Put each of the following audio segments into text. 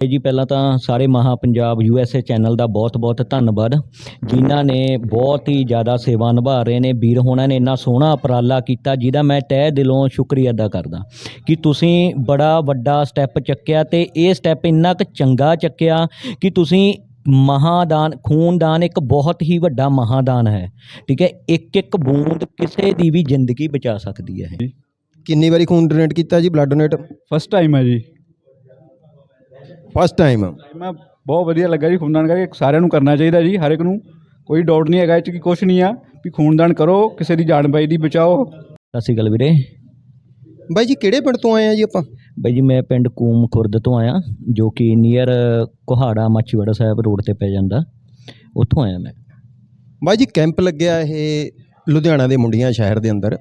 ਇਹ ਜੀ ਪਹਿਲਾਂ ਤਾਂ ਸਾਰੇ ਮਹਾ ਪੰਜਾਬ ਯੂਐਸਏ ਚੈਨਲ ਦਾ ਬਹੁਤ-ਬਹੁਤ ਧੰਨਵਾਦ ਜਿਨ੍ਹਾਂ ਨੇ ਬਹੁਤ ਹੀ ਜ਼ਿਆਦਾ ਸੇਵਾ ਨਿਭਾ ਰਹੇ ਨੇ। ਵੀਰ ਹੋਣਾ ਨੇ ਇੰਨਾ ਸੋਹਣਾ ਉਪਰਾਲਾ ਕੀਤਾ ਜਿਹਦਾ ਮੈਂ ਤਹਿ ਦਿਲੋਂ ਸ਼ੁਕਰੀਆ ਅਦਾ ਕਰਦਾ ਕਿ ਤੁਸੀਂ ਬੜਾ ਵੱਡਾ ਸਟੈਪ ਚੱਕਿਆ ਤੇ ਇਹ ਸਟੈਪ ਇੰਨਾ ਕੁ ਚੰਗਾ ਚੱਕਿਆ ਕਿ ਤੁਸੀਂ ਮਹਾਦਾਨ ਖੂਨਦਾਨ ਇੱਕ ਬਹੁਤ ਹੀ ਵੱਡਾ ਮਹਾਦਾਨ ਹੈ। ਠੀਕ ਹੈ ਇੱਕ ਇੱਕ ਬੂੰਦ ਕਿਸੇ ਦੀ ਵੀ ਜ਼ਿੰਦਗੀ ਬਚਾ ਸਕਦੀ ਹੈ। ਕਿੰਨੀ ਵਾਰੀ ਖੂਨ ਡੋਨੇਟ ਕੀਤਾ ਜੀ ਬਲੱਡ ਡੋਨੇਟ ਫਸਟ ਟਾਈਮ ਹੈ ਜੀ। ਫਸਟ ਟਾਈਮ ਮੈਂ ਬਹੁਤ ਵਧੀਆ ਲੱਗਾ ਜੀ ਖੂਨਦਾਨ ਕਰਕੇ। ਸਾਰਿਆਂ ਨੂੰ ਕਰਨਾ ਚਾਹੀਦਾ ਜੀ ਹਰ ਇੱਕ ਨੂੰ। ਕੋਈ ਡਾਊਟ ਨਹੀਂ ਹੈਗਾ ਇਹ 'ਚ ਕਿ ਕੁਛ ਨਹੀਂ ਆ ਵੀ ਖੂਨਦਾਨ ਕਰੋ ਕਿਸੇ ਦੀ ਜਾਨ ਬਾਈ ਦੀ ਬਚਾਓ। ਸਤਿ ਸ਼੍ਰੀ ਅਕਾਲ ਵੀਰੇ। ਬਾਈ ਜੀ ਕਿਹੜੇ ਪਿੰਡ ਤੋਂ ਆਏ ਆ ਜੀ ਆਪਾਂ? ਬਾਈ ਜੀ ਮੈਂ ਪਿੰਡ ਕੂਮ ਖੁਰਦ ਤੋਂ ਆਇਆ ਜੋ ਕਿ ਨੀਅਰ ਕੋਹਾੜਾ ਮਾਚੀਵਾੜਾ ਸਾਹਿਬ ਰੋਡ ਤੇ ਪੈ ਜਾਂਦਾ। ਉੱਥੋਂ ਆਇਆ ਮੈਂ। ਬਾਈ ਜੀ ਕੈਂਪ ਲੱਗਿਆ ਇਹ ਲੁਧਿਆਣਾ ਦੇ ਮੁੰਡੀਆਂ ਸ਼ਹਿਰ ਦੇ ਅੰਦਰ।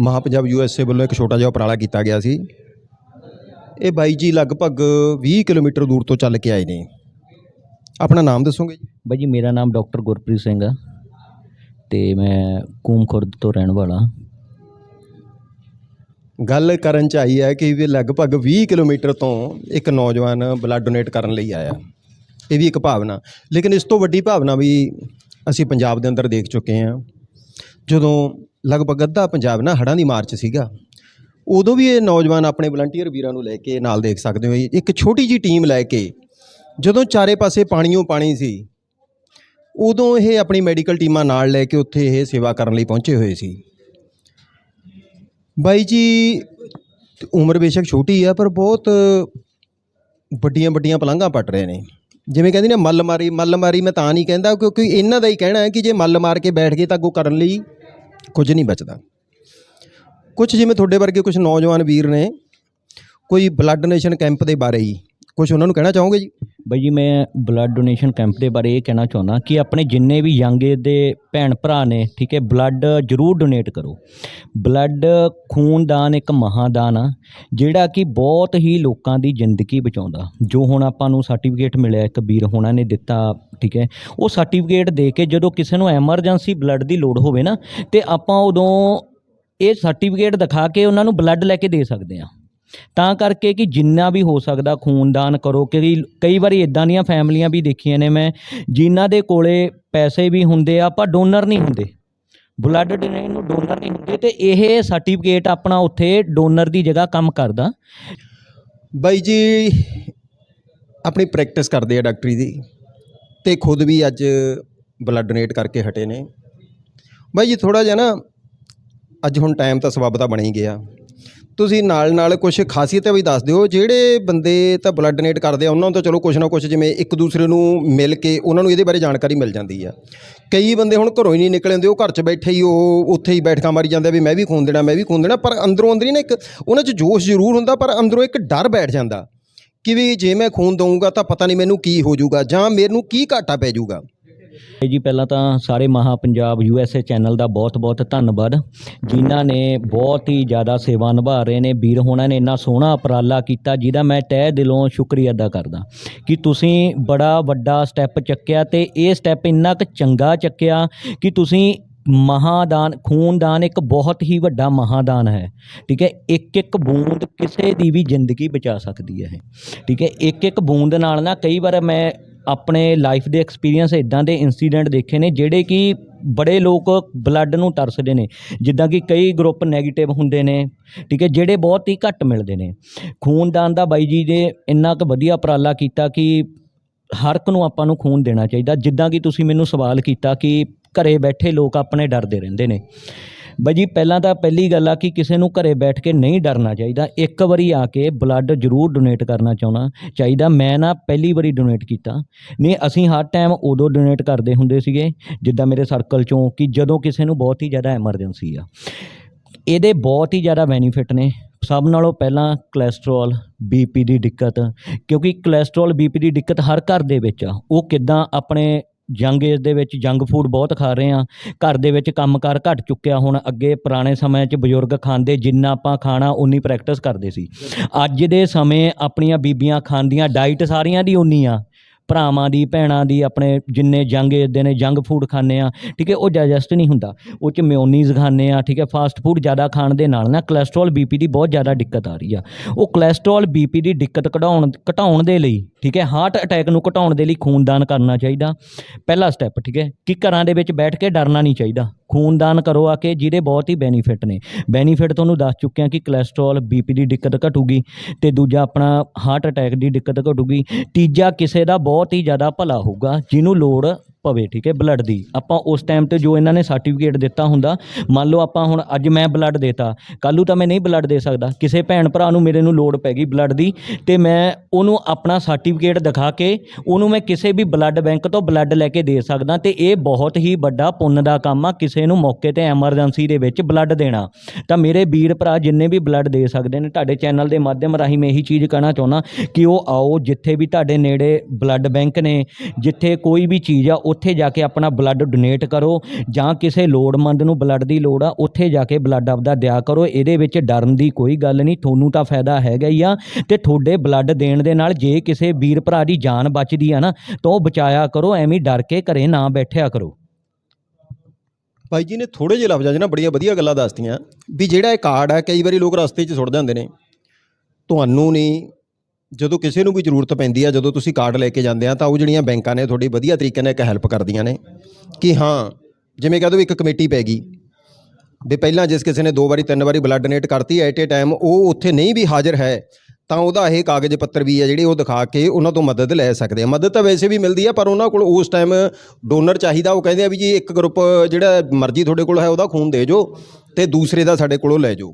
ਮਹਾ ਪੰਜਾਬ ਯੂਐਸਏ ਵੱਲੋਂ ਇੱਕ ਛੋਟਾ ਜਿਹਾ ਉਪਰਾਲਾ ਕੀਤਾ ਗਿਆ ਸੀ। ਇਹ ਬਾਈ ਜੀ ਲਗਭਗ 20 ਕਿਲੋਮੀਟਰ ਦੂਰ ਤੋਂ ਚੱਲ ਕੇ ਆਏ ਨੇ। ਆਪਣਾ ਨਾਮ ਦੱਸੋਗੇ ਜੀ? ਬਾਈ ਜੀ ਮੇਰਾ ਨਾਮ ਡਾਕਟਰ ਗੁਰਪ੍ਰੀਤ ਸਿੰਘ ਆ ਤੇ ਮੈਂ ਕੂਮ ਖੁਰਦ ਤੋਂ ਰਹਿਣ ਵਾਲਾ। ਗੱਲ ਕਰਨ ਚ ਆਈ ਹੈ ਕਿ ਵੀ ਲਗਭਗ 20 ਕਿਲੋਮੀਟਰ ਤੋਂ ਇੱਕ ਨੌਜਵਾਨ ਬਲੱਡ ਡੋਨੇਟ ਕਰਨ ਲਈ ਆਇਆ। ਇਹ ਵੀ ਇੱਕ ਭਾਵਨਾ। ਲੇਕਿਨ ਇਸ ਤੋਂ ਵੱਡੀ ਭਾਵਨਾ ਵੀ ਅਸੀਂ ਪੰਜਾਬ ਦੇ ਅੰਦਰ ਦੇਖ ਚੁੱਕੇ ਹਾਂ। ਜਦੋਂ ਲਗਭਗ ਅੱਧਾ ਪੰਜਾਬ ਨਾ ਹੜ੍ਹਾਂ ਦੀ ਮਾਰ 'ਚ ਸੀਗਾ ਉਦੋਂ ਵੀ ਇਹ ਨੌਜਵਾਨ ਆਪਣੇ ਵਲੰਟੀਅਰ ਵੀਰਾਂ ਨੂੰ ਲੈ ਕੇ ਨਾਲ ਦੇਖ ਸਕਦੇ ਹੋ ਇੱਕ ਛੋਟੀ ਜੀ ਟੀਮ ਲੈ ਕੇ ਜਦੋਂ ਚਾਰੇ ਪਾਸੇ ਪਾਣੀਓ ਪਾਣੀ ਸੀ, ਉਦੋਂ ਇਹ ਆਪਣੀ ਮੈਡੀਕਲ ਟੀਮਾਂ ਨਾਲ ਲੈ ਕੇ ਉੱਥੇ ਇਹ ਸੇਵਾ ਕਰਨ ਲਈ ਪਹੁੰਚੇ ਹੋਏ ਸੀ। ਬਾਈ ਜੀ, ਉਮਰ ਬੇਸ਼ੱਕ ਛੋਟੀ ਆ, ਪਰ ਬਹੁਤ ਵੱਡੀਆਂ ਵੱਡੀਆਂ ਪਲੰਘਾਂ ਪੱਟ ਰਹੇ ਨੇ। ਜਿਵੇਂ ਕਹਿੰਦੇ ਨੇ, ਮੱਲ ਮਾਰੀ ਮੱਲ ਮਾਰੀ ਮੈਂ ਤਾਂ ਨਹੀਂ ਕਹਿੰਦਾ, ਕਿਉਂਕਿ ਇਹਨਾਂ ਦਾ ਹੀ ਕਹਿਣਾ ਹੈ ਕਿ ਜੇ ਮੱਲ ਮਾਰ ਕੇ ਬੈਠ ਗਏ ਤਾਂ ਅੱਗੋਂ ਕਰਨ ਲਈ ਕੁਝ ਨਹੀਂ ਬਚਦਾ। ਕੁਝ ਜਿਵੇਂ ਤੁਹਾਡੇ ਵਰਗੇ ਕੁਝ ਨੌਜਵਾਨ ਵੀਰ ਨੇ ਕੋਈ ਬਲੱਡ ਡੋਨੇਸ਼ਨ ਕੈਂਪ ਦੇ ਬਾਰੇ ਹੀ ਕੁਝ ਉਹਨਾਂ ਨੂੰ ਕਹਿਣਾ ਚਾਹੋਗੇ ਜੀ? ਬਾਈ ਜੀ, ਮੈਂ ਬਲੱਡ ਡੋਨੇਸ਼ਨ ਕੈਂਪ ਦੇ ਬਾਰੇ ਇਹ ਕਹਿਣਾ ਚਾਹੁੰਦਾ ਕਿ ਆਪਣੇ ਜਿੰਨੇ ਵੀ ਯੰਗ ਏਜ ਦੇ ਭੈਣ ਭਰਾ ਨੇ, ਠੀਕ ਹੈ ਬਲੱਡ ਜ਼ਰੂਰ ਡੋਨੇਟ ਕਰੋ। ਬਲੱਡ ਖੂਨਦਾਨ ਇੱਕ ਮਹਾਦਾਨ ਆ, ਜਿਹੜਾ ਕਿ ਬਹੁਤ ਹੀ ਲੋਕਾਂ ਦੀ ਜ਼ਿੰਦਗੀ ਬਚਾਉਂਦਾ। ਜੋ ਹੁਣ ਆਪਾਂ ਨੂੰ ਸਰਟੀਫਿਕੇਟ ਮਿਲਿਆ, ਇੱਕ ਵੀਰ ਹੋਣਾ ਨੇ ਦਿੱਤਾ, ਠੀਕ ਹੈ, ਉਹ ਸਰਟੀਫਿਕੇਟ ਦੇ ਕੇ ਜਦੋਂ ਕਿਸੇ ਨੂੰ ਐਮਰਜੈਂਸੀ ਬਲੱਡ ਦੀ ਲੋੜ ਹੋਵੇ ਨਾ, ਤੇ ਆਪਾਂ ਉਦੋਂ ਇਹ ਸਰਟੀਫਿਕੇਟ ਦਿਖਾ ਕੇ ਉਹਨਾਂ ਨੂੰ ਬਲੱਡ ਲੈ ਕੇ ਦੇ ਸਕਦੇ ਆ ਤਾਂ ਕਰਕੇ ਕਿ ਜਿੰਨਾ ਵੀ ਹੋ ਸਕਦਾ ਖੂਨਦਾਨ ਕਰੋ ਕਿਉਂਕਿ ਕਈ ਵਾਰੀ ਇਦਾਂ ਦੀਆਂ ਫੈਮਲੀਆਂ ਵੀ ਦੇਖੀਆਂ ਨੇ ਮੈਂ, ਜਿਨ੍ਹਾਂ ਦੇ ਕੋਲੇ ਪੈਸੇ ਵੀ ਹੁੰਦੇ ਆ ਪਰ ਡੋਨਰ ਨਹੀਂ ਹੁੰਦੇ। ਬਲੱਡ ਡੋਨੇਟ ਨੂੰ ਡੋਨਰ ਨਹੀਂ ਹੁੰਦੇ ਤੇ ਇਹ ਸਰਟੀਫਿਕੇਟ ਆਪਣਾ ਉੱਥੇ ਡੋਨਰ ਦੀ ਜਗ੍ਹਾ ਕੰਮ ਕਰਦਾ। ਬਾਈ ਜੀ, ਆਪਣੀ ਪ੍ਰੈਕਟਿਸ ਕਰਦੇ ਆ ਡਾਕਟਰੀ ਦੀ ਤੇ ਖੁਦ ਵੀ ਅੱਜ ਬਲੱਡ ਡੋਨੇਟ ਕਰਕੇ ਹਟੇ ਨੇ। ਬਾਈ ਜੀ ਥੋੜਾ ਜਿਹਾ ਨਾ ਅੱਜ ਹੁਣ ਟਾਈਮ ਤਾਂ ਸਬੱਬ ਦਾ ਬਣ ਹੀ ਗਿਆ। ਤੁਸੀਂ ਨਾਲ ਨਾਲ ਕੁਝ ਖਾਸੀਅਤਾਂ ਵੀ ਦੱਸ ਦਿਓ, ਜਿਹੜੇ ਬੰਦੇ ਤਾਂ ਬਲੱਡ ਡੋਨੇਟ ਕਰਦੇ ਆ, ਉਹਨਾਂ ਨੂੰ ਤਾਂ ਚਲੋ ਕੁਝ ਨਾ ਕੁਝ ਜਿਵੇਂ ਇੱਕ ਦੂਸਰੇ ਨੂੰ ਮਿਲ ਕੇ ਉਹਨਾਂ ਨੂੰ ਇਹਦੇ ਬਾਰੇ ਜਾਣਕਾਰੀ ਮਿਲ ਜਾਂਦੀ ਆ। ਕਈ ਬੰਦੇ ਹੁਣ ਘਰੋਂ ਹੀ ਨਹੀਂ ਨਿਕਲੇ ਹੁੰਦੇ, ਉਹ ਘਰ 'ਚ ਬੈਠੇ ਹੀ ਉਹ ਉੱਥੇ ਹੀ ਬੈਠਕਾਂ ਮਾਰੀ ਜਾਂਦੇ ਵੀ ਮੈਂ ਵੀ ਖੂਨ ਦੇਣਾ, ਮੈਂ ਵੀ ਖੂਨ ਦੇਣਾ, ਪਰ ਅੰਦਰੋਂ ਅੰਦਰ ਹੀ ਨਾ ਇੱਕ ਉਹਨਾਂ 'ਚ ਜੋਸ਼ ਜ਼ਰੂਰ ਹੁੰਦਾ, ਪਰ ਅੰਦਰੋਂ ਇੱਕ ਡਰ ਬੈਠ ਜਾਂਦਾ ਕਿ ਵੀ ਜੇ ਮੈਂ ਖੂਨ ਦਊਂਗਾ ਤਾਂ ਪਤਾ ਨਹੀਂ ਮੈਨੂੰ ਕੀ ਹੋ ਜਾਊਗਾ ਜਾਂ ਮੈਨੂੰ ਕੀ ਘਾਟਾ ਪੈ ਜਾਊਗਾ। ਜੀ ਪਹਿਲਾਂ ਤਾਂ ਸਾਰੇ ਮਹਾ ਪੰਜਾਬ ਯੂਐਸਏ ਚੈਨਲ ਦਾ ਬਹੁਤ-ਬਹੁਤ ਧੰਨਵਾਦ। ਜਿਨ੍ਹਾਂ ਨੇ ਬਹੁਤ ਹੀ ਜ਼ਿਆਦਾ ਸੇਵਾ ਨਿਭਾ ਰਹੇ ਨੇ। ਵੀਰ ਹੋਣਾ ਨੇ ਇੰਨਾ ਸੋਹਣਾ ਉਪਰਾਲਾ ਕੀਤਾ ਜਿਹਦਾ ਮੈਂ ਤਹਿ ਦਿਲੋਂ ਸ਼ੁਕਰੀਆ ਅਦਾ ਕਰਦਾ। ਕਿ ਤੁਸੀਂ ਬੜਾ ਵੱਡਾ ਸਟੈਪ ਚੱਕਿਆ ਤੇ ਇਹ ਸਟੈਪ ਇੰਨਾ ਕੁ ਚੰਗਾ ਚੱਕਿਆ ਕਿ ਤੁਸੀਂ ਮਹਾਦਾਨ, ਖੂਨਦਾਨ ਇੱਕ ਬਹੁਤ ਹੀ ਵੱਡਾ ਮਹਾਦਾਨ ਹੈ। ਠੀਕ ਹੈ ਇੱਕ ਇੱਕ ਬੂੰਦ ਕਿਸੇ ਦੀ ਵੀ ਜ਼ਿੰਦਗੀ ਬਚਾ ਸਕਦੀ ਹੈ ਠੀਕ ਹੈ ਇੱਕ ਇੱਕ ਬੂੰਦ ਨਾਲ ਨਾ ਕਈ ਵਾਰ ਮੈਂ ਆਪਣੇ ਲਾਈਫ ਦੇ ਐਕਸਪੀਰੀਅੰਸ ਇਦਾਂ ਦੇ ਇਨਸੀਡੈਂਟ ਦੇਖੇ ਨੇ, ਜਿਹੜੇ ਕਿ ਬੜੇ ਲੋਕ ਬਲੱਡ ਨੂੰ ਤਰਸਦੇ ਨੇ। ਜਿੱਦਾਂ ਕਿ ਕਈ ਗਰੁੱਪ 네ਗੇਟਿਵ ਹੁੰਦੇ ਨੇ, ਠੀਕ ਹੈ, ਜਿਹੜੇ ਬਹੁਤ ਹੀ ਘੱਟ ਮਿਲਦੇ ਨੇ। ਖੂਨਦਾਨ ਦਾ ਬਾਈ ਜੀ ਨੇ ਇੰਨਾ ਕੁ ਵਧੀਆ ਉਪਰਾਲਾ ਕੀਤਾ ਕਿ ਹਰ ਇੱਕ ਨੂੰ ਆਪਾਂ ਨੂੰ ਖੂਨ ਦੇਣਾ ਚਾਹੀਦਾ। ਜਿੱਦਾਂ ਕਿ ਤੁਸੀਂ ਮੈਨੂੰ ਸਵਾਲ ਕੀਤਾ ਕਿ ਘਰੇ ਬੈਠੇ ਲੋਕ ਆਪਣੇ ਡਰਦੇ ਰਹਿੰਦੇ ਨੇ। ਬਾਈ ਜੀ, ਪਹਿਲਾਂ ਤਾਂ ਪਹਿਲੀ ਗੱਲ ਆ ਕਿ ਕਿਸੇ ਨੂੰ ਘਰੇ ਬੈਠ ਕੇ ਨਹੀਂ ਡਰਨਾ ਚਾਹੀਦਾ। ਇੱਕ ਵਾਰੀ ਆ ਕੇ ਬਲੱਡ ਜ਼ਰੂਰ ਡੋਨੇਟ ਕਰਨਾ ਚਾਹੁੰਦਾ, ਚਾਹੀਦਾ ਮੈਂ ਨਾ ਪਹਿਲੀ ਵਾਰੀ ਡੋਨੇਟ ਕੀਤਾ। ਨਹੀਂ, ਅਸੀਂ ਹਰ ਟਾਈਮ ਉਦੋਂ ਡੋਨੇਟ ਕਰਦੇ ਹੁੰਦੇ ਸੀਗੇ, ਜਿੱਦਾਂ ਮੇਰੇ ਸਰਕਲ ਚੋਂ ਕਿ ਜਦੋਂ ਕਿਸੇ ਨੂੰ ਬਹੁਤ ਹੀ ਜ਼ਿਆਦਾ ਐਮਰਜੈਂਸੀ ਆ। ਇਹਦੇ ਬਹੁਤ ਹੀ ਜ਼ਿਆਦਾ ਬੈਨੀਫਿਟ ਨੇ। ਸਭ ਨਾਲੋਂ ਪਹਿਲਾਂ ਕੋਲੇਸਟ੍ਰੋਲ ਬੀਪੀ ਦੀ ਦਿੱਕਤ, ਕਿਉਂਕਿ ਕੋਲੇਸਟ੍ਰੋਲ ਬੀਪੀ ਦੀ ਦਿੱਕਤ ਹਰ ਘਰ ਦੇ ਵਿੱਚ ਆ। ਉਹ ਕਿੱਦਾਂ ਆਪਣੇ ਯੰਗ ਏਜ ਦੇ ਵਿੱਚ ਜੰਗ ਫੂਡ ਬਹੁਤ ਖਾ ਰਹੇ ਆ ਘਰ ਦੇ ਵਿੱਚ ਕੰਮਕਾਰ ਘਟ ਚੁੱਕਿਆ। ਹੁਣ ਅੱਗੇ ਪੁਰਾਣੇ ਸਮਿਆਂ 'ਚ ਬਜ਼ੁਰਗ ਖਾਂਦੇ, ਜਿੰਨਾ ਆਪਾਂ ਖਾਣਾ ਉਨੀ ਪ੍ਰੈਕਟਿਸ ਕਰਦੇ ਸੀ। ਅੱਜ ਦੇ ਸਮੇਂ ਆਪਣੀਆਂ ਬੀਬੀਆਂ ਖਾਂਦੀਆਂ ਡਾਈਟ ਸਾਰੀਆਂ ਦੀ ਉਨੀ ਆ। ਭਰਾਵਾਂ ਦੀ, ਭੈਣਾਂ ਦੀ, ਆਪਣੇ ਜਿੰਨੇ ਜੰਗ ਦੇ ਨੇ ਜੰਗ ਫੂਡ ਖਾਂਦੇ ਆ, ਠੀਕ ਹੈ, ਉਹ ਡਾਈਜੈਸਟ ਨਹੀਂ ਹੁੰਦਾ। ਉਹ ਚ ਮਿਓਨੀਜ਼ ਖਾਂਦੇ ਆ, ਠੀਕ ਹੈ ਫਾਸਟ ਫੂਡ ਜ਼ਿਆਦਾ ਖਾਣ ਦੇ ਨਾਲ ਨਾ ਕੋਲੇਸਟ੍ਰੋਲ ਬੀਪੀ ਦੀ ਬਹੁਤ ਜ਼ਿਆਦਾ ਦਿੱਕਤ ਆ ਰਹੀ ਆ। ਉਹ ਕੋਲੇਸਟ੍ਰੋਲ ਬੀਪੀ ਦੀ ਦਿੱਕਤ ਘਟਾਉਣ ਘਟਾਉਣ ਦੇ ਲਈ, ਠੀਕ ਹੈ ਹਾਰਟ ਅਟੈਕ ਨੂੰ ਘਟਾਉਣ ਦੇ ਲਈ ਖੂਨਦਾਨ ਕਰਨਾ ਚਾਹੀਦਾ। ਪਹਿਲਾ ਸਟੈਪ ਠੀਕ ਹੈ, ਕਿ ਘਰਾਂ ਦੇ ਵਿੱਚ ਬੈਠ ਕੇ ਡਰਨਾ ਨਹੀਂ ਚਾਹੀਦਾ। ਖੂਨਦਾਨ ਕਰੋ ਆ ਕੇ, ਜਿਹਦੇ ਬਹੁਤ ਹੀ ਬੈਨੀਫਿਟ ਨੇ। ਬੈਨੀਫਿਟ ਤੁਹਾਨੂੰ ਦੱਸ ਚੁੱਕਿਆ ਕਿ ਕੋਲੇਸਟ੍ਰੋਲ ਬੀਪੀ ਦੀ ਦਿੱਕਤ ਘਟੂਗੀ ਤੇ ਦੂਜਾ ਆਪਣਾ ਹਾਰਟ ਅਟੈਕ ਦੀ ਦਿੱਕਤ ਘਟੂਗੀ। ਤੀਜਾ ਕਿਸੇ ਦਾ ਬਹੁਤ ਹੀ ਜ਼ਿਆਦਾ ਭਲਾ ਹੋਊਗਾ, ਜਿਹਨੂੰ ਲੋੜ ਪਵੇ, ਠੀਕ ਹੈ ਬਲੱਡ ਦੀ। ਆਪਾਂ ਉਸ ਟਾਈਮ ਤੇ ਜੋ ਇਹਨਾਂ ਨੇ ਸਰਟੀਫਿਕੇਟ ਦਿੱਤਾ ਹੁੰਦਾ, ਮੰਨ ਲਓ ਆਪਾਂ ਹੁਣ ਅੱਜ ਮੈਂ ਬਲੱਡ ਦੇਤਾ, ਕੱਲ੍ਹ ਤਾਂ ਮੈਂ ਨਹੀਂ ਬਲੱਡ ਦੇ ਸਕਦਾ। ਕਿਸੇ ਭੈਣ ਭਰਾ ਨੂੰ ਮੇਰੇ ਨੂੰ ਲੋੜ ਪੈ ਗਈ ਬਲੱਡ ਦੀ, ਤੇ ਮੈਂ ਉਹਨੂੰ ਆਪਣਾ ਸਰਟੀਫਿਕੇਟ ਦਿਖਾ ਕੇ, ਉਹਨੂੰ ਮੈਂ ਕਿਸੇ ਵੀ ਬਲੱਡ ਬੈਂਕ ਤੋਂ ਬਲੱਡ ਲੈ ਕੇ ਦੇ ਸਕਦਾ, ਤੇ ਇਹ ਬਹੁਤ ਹੀ ਵੱਡਾ ਪੁੰਨ ਦਾ ਕੰਮ ਆ, ਕਿਸੇ ਨੂੰ ਮੌਕੇ ਤੇ ਐਮਰਜੈਂਸੀ ਦੇ ਵਿੱਚ ਬਲੱਡ ਦੇਣਾ। ਤਾਂ ਮੇਰੇ ਵੀਰ ਭਰਾ ਜਿੰਨੇ ਵੀ ਬਲੱਡ ਦੇ ਸਕਦੇ ਨੇ, ਤੁਹਾਡੇ ਚੈਨਲ ਦੇ ਮਾਧਿਅਮ ਰਾਹੀਂ ਮੈਂ ਇਹੀ ਚੀਜ਼ ਕਹਿਣਾ ਚਾਹੁੰਦਾ ਕਿ ਉਹ ਆਓ, ਜਿੱਥੇ ਵੀ ਤੁਹਾਡੇ ਨੇੜੇ ਬਲੱਡ ਬੈਂਕ ਨੇ, ਜਿੱਥੇ ਕੋਈ ਵੀ ਚੀਜ਼ ਆ ਉੱਥੇ ਜਾ ਕੇ ਆਪਣਾ ਬਲੱਡ ਡੋਨੇਟ ਕਰੋ ਜਾਂ ਕਿਸੇ ਲੋੜਮੰਦ ਨੂੰ ਬਲੱਡ ਦੀ ਲੋੜ ਆ, ਉੱਥੇ ਜਾ ਕੇ ਬਲੱਡ ਆਪਦਾ ਦਿਆ ਕਰੋ। ਇਹਦੇ ਵਿੱਚ ਡਰਨ ਦੀ ਕੋਈ ਗੱਲ ਨਹੀਂ, ਤੁਹਾਨੂੰ ਤਾਂ ਫਾਇਦਾ ਹੈਗਾ ਹੀ ਆ ਤੇ ਤੁਹਾਡੇ ਬਲੱਡ ਦੇਣ ਦੇ ਨਾਲ ਜੇ ਕਿਸੇ ਵੀਰ ਭਰਾ ਦੀ ਜਾਨ ਬਚਦੀ ਆ ਨਾ, ਤਾਂ ਉਹ ਬਚਾਇਆ ਕਰੋ, ਐਵੇਂ ਡਰ ਕੇ ਘਰੇ ਨਾ ਬੈਠਿਆ ਕਰੋ। ਭਾਈ ਜੀ ਨੇ ਥੋੜੇ ਜਿਹੇ ਲਫ਼ਜ਼ਾਂ 'ਚ ਨਾ ਬੜੀਆਂ ਵਧੀਆ ਗੱਲਾਂ ਦੱਸਤੀਆਂ ਵੀ ਜਿਹੜਾ ਇਹ ਕਾਰਡ ਆ, ਕਈ ਵਾਰੀ ਲੋਕ ਰਸਤੇ 'ਚ ਸੁੱਟ ਜਾਂਦੇ ਨੇ। ਤੁਹਾਨੂੰ ਨਹੀਂ ਜਦੋਂ ਕਿਸੇ ਨੂੰ ਵੀ ਜ਼ਰੂਰਤ ਪੈਂਦੀ ਆ, ਜਦੋਂ ਤੁਸੀਂ ਕਾਰਡ ਲੈ ਕੇ ਜਾਂਦੇ ਆ, ਤਾਂ ਉਹ ਜਿਹੜੀਆਂ ਬੈਂਕਾਂ ਨੇ ਤੁਹਾਡੀ ਵਧੀਆ ਤਰੀਕੇ ਨਾਲ ਇੱਕ ਹੈਲਪ ਕਰਦੀਆਂ ਨੇ ਕਿ ਹਾਂ, ਜਿਵੇਂ ਕਹ ਦੋ ਇੱਕ ਕਮੇਟੀ ਪੈ ਗਈ, ਵੀ ਪਹਿਲਾਂ ਜਿਸ ਕਿਸੇ ਨੇ ਦੋ ਵਾਰੀ, ਤਿੰਨ ਵਾਰੀ ਬਲੱਡ ਡੋਨੇਟ ਕਰਤੀ ਐਟ ਏ ਟਾਈਮ ਉਹ ਉੱਥੇ ਨਹੀਂ ਵੀ ਹਾਜ਼ਰ ਹੈ, ਤਾਂ ਉਹਦਾ ਇਹ ਕਾਗਜ਼ ਪੱਤਰ ਵੀ ਹੈ ਜਿਹੜੇ ਉਹ ਦਿਖਾ ਕੇ ਉਹਨਾਂ ਤੋਂ ਮਦਦ ਲੈ ਸਕਦੇ ਆ। ਮਦਦ ਤਾਂ ਵੈਸੇ ਵੀ ਮਿਲਦੀ ਆ, ਪਰ ਉਹਨਾਂ ਕੋਲ ਉਸ ਟਾਈਮ ਡੋਨਰ ਚਾਹੀਦਾ, ਉਹ ਕਹਿੰਦੇ ਆ ਵੀ ਜੀ ਇੱਕ ਗਰੁੱਪ ਜਿਹੜਾ ਮਰਜ਼ੀ ਤੁਹਾਡੇ ਕੋਲ ਹੈ, ਉਹਦਾ ਖੂਨ ਦੇ ਜੋ ਤੇ ਦੂਸਰੇ ਦਾ ਸਾਡੇ ਕੋਲੋਂ ਲੈ ਜਾਓ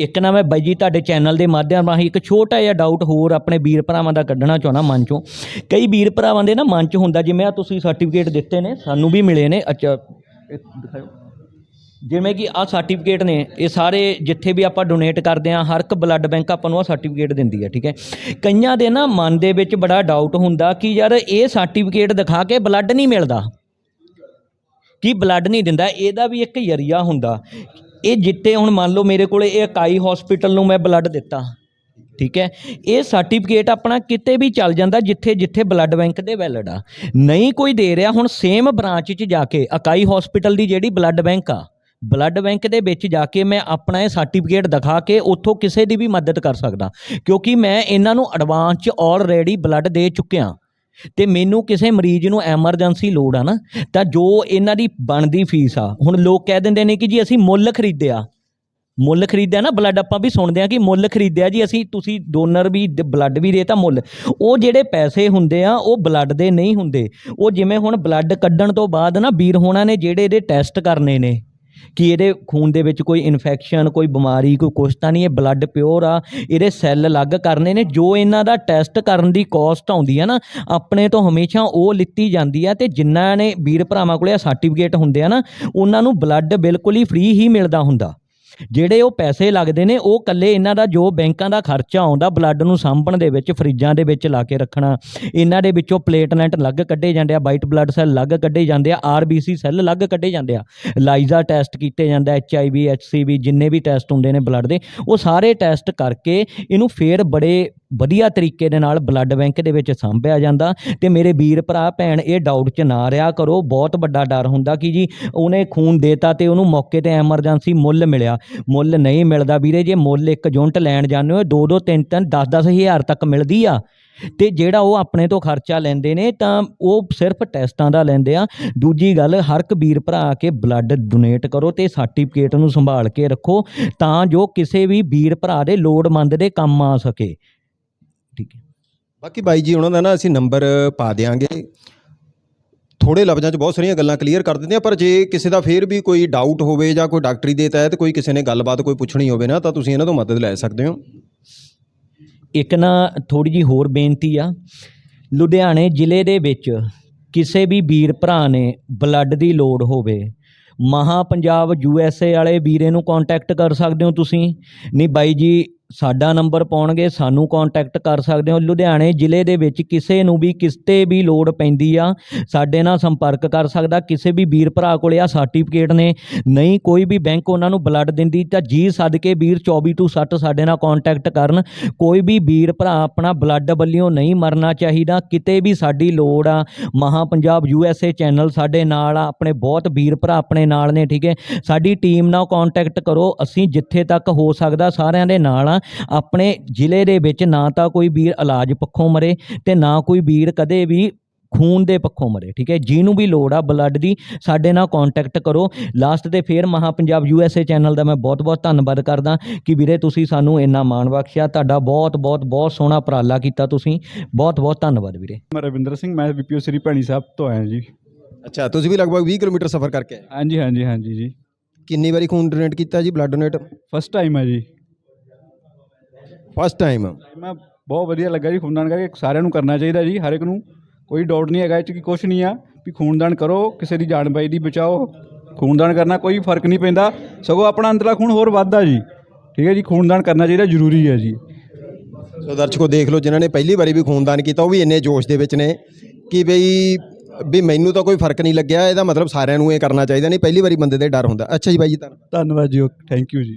ਇੱਕ ਨਾ ਮੈਂ ਬਾਈ ਜੀ ਤੁਹਾਡੇ ਚੈਨਲ ਦੇ ਮਾਧਿਅਮ ਰਾਹੀਂ ਇੱਕ ਛੋਟਾ ਜਿਹਾ ਡਾਊਟ ਹੋਰ ਆਪਣੇ ਵੀਰ ਭਰਾਵਾਂ ਦਾ ਕੱਢਣਾ ਚਾਹੁੰਦਾ ਮਨ ਚੋਂ। ਕਈ ਵੀਰ ਭਰਾਵਾਂ ਦੇ ਨਾ ਮਨ ਚ ਹੁੰਦਾ, ਜਿਵੇਂ ਆ ਤੁਸੀਂ ਸਰਟੀਫਿਕੇਟ ਦਿੱਤੇ ਨੇ, ਸਾਨੂੰ ਵੀ ਮਿਲੇ ਨੇ। ਅੱਛਾ ਦਿਖਾਓ ਜਿਵੇਂ ਕਿ ਆਹ ਸਰਟੀਫਿਕੇਟ ਨੇ, ਇਹ ਸਾਰੇ ਜਿੱਥੇ ਵੀ ਆਪਾਂ ਡੋਨੇਟ ਕਰਦੇ ਆ ਹਰ ਇੱਕ ਬਲੱਡ ਬੈਂਕ ਆਪਾਂ ਨੂੰ ਆ ਸਰਟੀਫਿਕੇਟ ਦਿੰਦੀ ਹੈ, ਠੀਕ ਹੈ? ਕਈਆਂ ਦੇ ਨਾ ਮਨ ਦੇ ਵਿੱਚ ਬੜਾ ਡਾਊਟ ਹੁੰਦਾ ਕਿ ਯਾਰ ਇਹ ਸਰਟੀਫਿਕੇਟ ਦਿਖਾ ਕੇ ਬਲੱਡ ਨਹੀਂ ਮਿਲਦਾ। ਕੀ ਬਲੱਡ ਨਹੀਂ ਦਿੰਦਾ, ਇਹਦਾ ਵੀ ਇੱਕ ਜ਼ਰੀਆ ਹੁੰਦਾ। ਇਹ ਜਿੱਤੇ ਹੁਣ ਮੰਨ ਲਓ ਮੇਰੇ ਕੋਲੇ ਇਹ ਇਕਾਈ ਹਸਪੀਟਲ ਨੂੰ ਮੈਂ ਬਲੱਡ ਦਿੱਤਾ। ਠੀਕ ਹੈ? ਇਹ ਸਰਟੀਫਿਕੇਟ ਆਪਣਾ ਕਿਤੇ ਵੀ ਚੱਲ ਜਾਂਦਾ ਜਿੱਥੇ ਜਿੱਥੇ ਬਲੱਡ ਬੈਂਕ ਦੇ ਵੈਲਿਡ ਆ। ਨਹੀਂ ਕੋਈ ਦੇ ਰਿਹਾ ਹੁਣ ਸੇਮ ਬ੍ਰਾਂਚ 'ਚ ਜਾ ਕੇ ਇਕਾਈ ਹਸਪੀਟਲ ਦੀ ਜਿਹੜੀ ਬਲੱਡ ਬੈਂਕ ਆ ਬਲੱਡ ਬੈਂਕ ਦੇ ਵਿੱਚ ਜਾ ਕੇ ਮੈਂ ਆਪਣਾ ਇਹ ਸਰਟੀਫਿਕੇਟ ਦਿਖਾ ਕੇ ਉੱਥੋਂ ਕਿਸੇ ਦੀ ਵੀ ਮਦਦ ਕਰ ਸਕਦਾ। ਕਿਉਂਕਿ ਮੈਂ ਇਹਨਾਂ ਨੂੰ ਐਡਵਾਂਸ 'ਚ ਆਲਰੇਡੀ ਬਲੱਡ ਦੇ ਚੁੱਕਿਆ। ਤੇ ਮੈਨੂੰ ਕਿਸੇ ਮਰੀਜ਼ ਨੂੰ ਐਮਰਜੈਂਸੀ ਲੋੜ ਆ ਨਾ, ਤਾਂ ਜੋ ਇਹਨਾਂ ਦੀ ਬਣਦੀ ਫੀਸ ਆ। ਹੁਣ ਲੋਕ ਕਹਿ ਦਿੰਦੇ ਨੇ ਕਿ ਜੀ ਅਸੀਂ ਮੁੱਲ ਖਰੀਦਿਆ। ਮੁੱਲ ਖਰੀਦਿਆ ਨਾ ਬਲੱਡ ਆਪਾਂ ਵੀ ਸੁਣਦੇ ਆ ਕਿ ਮੁੱਲ ਖਰੀਦਿਆ ਜੀ, ਅਸੀਂ ਤੁਸੀਂ ਡੋਨਰ ਵੀ ਬਲੱਡ ਵੀ ਦੇਤਾ ਮੁੱਲ। ਉਹ ਜਿਹੜੇ ਪੈਸੇ ਹੁੰਦੇ ਆ, ਉਹ ਬਲੱਡ ਦੇ ਨਹੀਂ ਹੁੰਦੇ। ਉਹ ਜਿਵੇਂ ਹੁਣ ਬਲੱਡ ਕੱਢਣ ਤੋਂ ਬਾਅਦ ਨਾ, ਵੀਰ ਹੋਣਾ ਨੇ ਜਿਹੜੇ ਇਹਦੇ ਟੈਸਟ ਕਰਨੇ ਨੇ। ਕਿ ਇਹਦੇ ਖੂਨ ਦੇ ਵਿੱਚ ਕੋਈ ਇਨਫੈਕਸ਼ਨ ਕੋਈ ਬਿਮਾਰੀ, ਕੋਈ ਕੁਛ ਤਾਂ ਨਹੀਂ, ਇਹ ਬਲੱਡ ਪਿਓਰ ਆ, ਇਹਦੇ ਸੈੱਲ ਅਲੱਗ ਕਰਨੇ ਨੇ, ਜੋ ਇਹਨਾਂ ਦਾ ਟੈਸਟ ਕਰਨ ਦੀ ਕੋਸਟ ਆਉਂਦੀ ਆ ਨਾ, ਆਪਣੇ ਤੋਂ ਹਮੇਸ਼ਾ ਉਹ ਲਿੱਤੀ ਜਾਂਦੀ ਆ ਤੇ ਜਿਨ੍ਹਾਂ ਨੇ ਵੀਰ ਭਰਾਵਾਂ ਕੋਲੇ ਸਰਟੀਫਿਕੇਟ ਹੁੰਦੇ ਆ ਨਾ, ਉਹਨਾਂ ਨੂੰ ਬਲੱਡ ਬਿਲਕੁਲ ਹੀ ਫ੍ਰੀ ਹੀ ਮਿਲਦਾ ਹੁੰਦਾ। ਜਿਹੜੇ ਉਹ ਪੈਸੇ ਲੱਗਦੇ ਨੇ, ਉਹ ਕੱਲੇ ਇਹਨਾਂ ਦਾ ਜੋ ਬੈਂਕਾਂ ਦਾ ਖਰਚਾ ਆਉਂਦਾ, ਬਲੱਡ ਨੂੰ ਸਾਂਭਣ ਦੇ ਵਿੱਚ, ਫਰਿੱਜਾਂ ਦੇ ਵਿੱਚ ਲਾ ਕੇ ਰੱਖਣਾ, ਇਹਨਾਂ ਦੇ ਵਿੱਚੋਂ ਪਲੇਟਲੈਂਟ ਅਲੱਗ ਕੱਢੇ ਜਾਂਦੇ ਆ, ਵਾਈਟ ਬਲੱਡ ਸੈੱਲ ਅਲੱਗ ਕੱਢੇ ਜਾਂਦੇ ਆ ਆਰਬੀਸੀ ਸੈੱਲ ਅਲੱਗ ਕੱਢੇ ਜਾਂਦੇ ਆ, ਲਾਈਜ਼ਾ ਟੈਸਟ ਕੀਤੇ ਜਾਂਦਾ ਐਚਆਈਵੀ ਐਚਸੀਵੀ ਜਿੰਨੇ ਵੀ ਟੈਸਟ ਹੁੰਦੇ ਨੇ ਬਲੱਡ ਦੇ, ਉਹ ਸਾਰੇ ਟੈਸਟ ਕਰਕੇ ਇਹਨੂੰ ਫੇਰ ਬੜੇ ਵਧੀਆ ਤਰੀਕੇ ਦੇ ਨਾਲ ਬਲੱਡ ਬੈਂਕ ਦੇ ਵਿੱਚ ਸਾਂਭਿਆ ਜਾਂਦਾ ਤੇ ਮੇਰੇ ਵੀਰ ਭਰਾ, ਭੈਣ, ਇਹ ਡਾਊਟ 'ਚ ਨਾ ਰਿਹਾ ਕਰੋ, ਬਹੁਤ ਵੱਡਾ ਡਰ ਹੁੰਦਾ ਕਿ ਜੀ, ਉਹਨੇ ਖੂਨ ਦੇਤਾ ਤੇ ਉਹਨੂੰ ਮੌਕੇ ਤੇ ਐਮਰਜੈਂਸੀ ਮੁੱਲ ਮਿਲਿਆ। ਮੁੱਲ ਨਹੀਂ ਮਿਲਦਾ ਵੀਰੇ, ਜੇ ਮੁੱਲ ਇੱਕ ਯੂਨਿਟ ਲੈਣ ਜਾਂਦੇ ਹੋ 2 2 3 3 10 10 ਹਜ਼ਾਰ ਤੱਕ ਮਿਲਦੀ ਆ। ਤੇ ਜਿਹੜਾ ਉਹ ਆਪਣੇ ਤੋਂ ਖਰਚਾ ਲੈਂਦੇ ਨੇ, ਤਾਂ ਉਹ ਸਿਰਫ ਟੈਸਟਾਂ ਦਾ ਲੈਂਦੇ ਆ। ਦੂਜੀ ਗੱਲ, ਹਰ ਇੱਕ ਵੀਰ ਭਰਾ ਆ ਕੇ ਬਲੱਡ ਡੋਨੇਟ ਕਰੋ ਤੇ ਸਰਟੀਫਿਕੇਟ ਨੂੰ ਸੰਭਾਲ ਕੇ ਰੱਖੋ, ਤਾਂ ਜੋ ਕਿਸੇ ਵੀ ਵੀਰ ਭਰਾ ਦੇ ਲੋੜਮੰਦ ਦੇ ਕੰਮ ਆ ਸਕੇ। ਠੀਕ ਹੈ। ਬਾਕੀ ਬਾਈ ਜੀ ਉਹਨਾਂ ਦਾ ਨਾ ਅਸੀਂ ਨੰਬਰ ਪਾ ਦਿਆਂਗੇ। ਥੋੜੇ ਲਫ਼ਜ਼ਾਂ 'ਚ ਬਹੁਤ ਸਾਰੀਆਂ ਗੱਲਾਂ ਕਲੀਅਰ ਕਰ ਦਿੰਦੇ ਆ ਪਰ ਜੇ ਕਿਸੇ ਦਾ ਫੇਰ ਵੀ ਕੋਈ ਡਾਊਟ ਹੋਵੇ ਜਾਂ ਕੋਈ ਡਾਕਟਰੀ ਦੇ ਤਹਿਤ ਕੋਈ ਕਿਸੇ ਨੇ ਗੱਲਬਾਤ ਕੋਈ ਪੁੱਛਣੀ ਹੋਵੇ ਨਾ ਤਾਂ ਤੁਸੀਂ ਇਹਨਾਂ ਤੋਂ ਮਦਦ ਲੈ ਸਕਦੇ ਹੋ। ਇੱਕ ਨਾ ਥੋੜੀ ਜੀ ਹੋਰ ਬੇਨਤੀ ਆ। ਲੁਧਿਆਣੇ ਜ਼ਿਲ੍ਹੇ ਦੇ ਵਿੱਚ ਕਿਸੇ ਵੀ ਵੀਰ ਭਰਾ ਨੇ ਬਲੱਡ ਦੀ ਲੋੜ ਹੋਵੇ ਮਹਾ ਪੰਜਾਬ ਯੂ ਐਸ ਏ ਵਾਲੇ ਵੀਰੇ ਨੂੰ ਕੰਟੈਕਟ ਕਰ ਸਕਦੇ ਹੋ ਤੁਸੀਂ। ਨਹੀਂ ਬਾਈ ਜੀ ਸਾਡਾ ਨੰਬਰ ਪਾਉਣਗੇ, ਸਾਨੂੰ ਕੰਟੈਕਟ ਕਰ ਸਕਦੇ ਹੋ। ਲੁਧਿਆਣੇ ਜ਼ਿਲ੍ਹੇ ਦੇ ਵਿੱਚ ਕਿਸੇ ਨੂੰ ਵੀ, ਕਿਸ਼ਤੇ ਵੀ ਲੋੜ ਪੈਂਦੀ ਆ, ਸਾਡੇ ਨਾਲ ਸੰਪਰਕ ਕਰ ਸਕਦਾ। ਕਿਸੇ ਵੀ ਵੀਰ ਭਰਾ ਕੋਲੇ ਆ ਸਰਟੀਫਿਕੇਟ ਨੇ। ਨਹੀਂ, ਕੋਈ ਵੀ ਬੈਂਕ ਉਹਨਾਂ ਨੂੰ ਬਲੱਡ ਦਿੰਦੀ ਤਾਂ ਜੀ ਸਦਕੇ ਵੀਰ 24 ਤੋਂ 60 ਸਾਡੇ ਨਾਲ ਕੰਟੈਕਟ ਕਰਨ। ਕੋਈ ਵੀ ਵੀਰ ਭਰਾ ਆਪਣਾ ਬਲੱਡ ਵੱਲਿਓ ਨਹੀਂ ਮਰਨਾ ਚਾਹੀਦਾ। ਕਿਤੇ ਵੀ ਸਾਡੀ ਲੋੜ ਆ, Maha Punjab U S A channel ਸਾਡੇ ਨਾਲ ਆ, ਆਪਣੇ ਬਹੁਤ ਵੀਰ ਭਰਾ ਆਪਣੇ ਨਾਲ ਨੇ, ਠੀਕ ਹੈ। ਸਾਡੀ ਟੀਮ ਨਾਲ ਕੰਟੈਕਟ ਕਰੋ। ਅਸੀਂ ਜਿੱਥੇ ਤੱਕ ਹੋ ਸਕਦਾ ਸਾਰਿਆਂ ਦੇ ਨਾਲ ਆ। ਆਪਣੇ ਜ਼ਿਲ੍ਹੇ ਦੇ ਵਿੱਚ ਨਾ ਤਾਂ ਕੋਈ ਵੀਰ ਇਲਾਜ ਪੱਖੋਂ ਮਰੇ ਤੇ ਨਾ ਕੋਈ ਵੀਰ ਕਦੇ ਵੀ ਖੂਨ ਦੇ ਪੱਖੋਂ ਮਰੇ ਠੀਕ ਹੈ? ਜਿਹਨੂੰ ਵੀ ਲੋੜ ਆ ਬਲੱਡ ਦੀ ਸਾਡੇ ਨਾਲ ਕੰਟੈਕਟ ਕਰੋ। ਲਾਸਟ ਤੇ ਫੇਰ Maha Punjab U S A channel ਦਾ ਮੈਂ ਬਹੁਤ ਬਹੁਤ ਧੰਨਵਾਦ ਕਰਦਾ ਕਿ ਵੀਰੇ ਤੁਸੀਂ ਸਾਨੂੰ ਇੰਨਾ ਮਾਣ ਬਖਸ਼ਿਆ। ਤੁਹਾਡਾ ਬਹੁਤ ਬਹੁਤ ਬਹੁਤ ਸੋਹਣਾ ਉਪਰਾਲਾ ਕੀਤਾ ਤੁਸੀਂ। ਬਹੁਤ ਬਹੁਤ ਧੰਨਵਾਦ ਵੀਰੇ। ਮੈਂ ਰਵਿੰਦਰ ਸਿੰਘ ਮੈਂ ਬੀਪੀਓ ਸ੍ਰੀ ਭੈਣੀ ਸਾਹਿਬ ਤੋਂ ਆਇਆ ਜੀ। ਅੱਛਾ ਤੁਸੀਂ ਵੀ ਲਗਭਗ 20 ਕਿਲੋਮੀਟਰ ਸਫ਼ਰ ਕਰਕੇ ਆਏ? ਹਾਂਜੀ ਹਾਂਜੀ ਹਾਂਜੀ ਜੀ। ਕਿੰਨੀ ਵਾਰੀ ਖੂਨ ਡੋਨੇਟ ਕੀਤਾ ਜੀ ਬਲੱਡ ਡੋਨੇਟ ਫਸਟ ਟਾਈਮ ਹੈ ਜੀ। ਫਸਟ ਟਾਈਮ ਮੈਂ ਬਹੁਤ ਵਧੀਆ ਲੱਗਾ ਜੀ ਖੂਨਦਾਨ ਕਰਕੇ ਸਾਰਿਆਂ ਨੂੰ ਕਰਨਾ ਚਾਹੀਦਾ ਜੀ ਹਰ ਇੱਕ ਨੂੰ। ਕੋਈ ਡਾਊਟ ਨਹੀਂ ਹੈਗਾ ਇਹ 'ਚ ਕਿ ਕੁਛ ਨਹੀਂ ਆ ਵੀ ਖੂਨਦਾਨ ਕਰੋ ਕਿਸੇ ਦੀ ਜਾਨ ਬਾਈ ਦੀ ਬਚਾਓ। ਖੂਨਦਾਨ ਕਰਨਾ ਕੋਈ ਫ਼ਰਕ ਨਹੀਂ ਪੈਂਦਾ ਸਗੋਂ ਆਪਣਾ ਅੰਦਰਲਾ ਖੂਨ ਹੋਰ ਵੱਧਦਾ ਜੀ। ਠੀਕ ਹੈ ਜੀ ਖੂਨਦਾਨ ਕਰਨਾ ਚਾਹੀਦਾ ਜ਼ਰੂਰੀ ਹੈ ਜੀ। ਸੋ ਦਰਸ਼ਕੋ ਦੇਖ ਲਓ ਜਿਨ੍ਹਾਂ ਨੇ ਪਹਿਲੀ ਵਾਰੀ ਵੀ ਖੂਨਦਾਨ ਕੀਤਾ ਉਹ ਵੀ ਇੰਨੇ ਜੋਸ਼ ਦੇ ਵਿੱਚ ਨੇ ਕਿ ਬਈ ਵੀ ਮੈਨੂੰ ਤਾਂ ਕੋਈ ਫ਼ਰਕ ਨਹੀਂ ਲੱਗਿਆ ਇਹਦਾ ਮਤਲਬ ਸਾਰਿਆਂ ਨੂੰ ਇਹ ਕਰਨਾ ਚਾਹੀਦਾ ਨਹੀਂ ਪਹਿਲੀ ਵਾਰੀ ਬੰਦੇ ਦੇ ਡਰ ਹੁੰਦਾ। ਅੱਛਾ ਜੀ ਬਾਈ ਜੀ ਧੰਨਵਾਦ ਧੰਨਵਾਦ ਜੀ ਥੈਂਕ ਯੂ ਜੀ।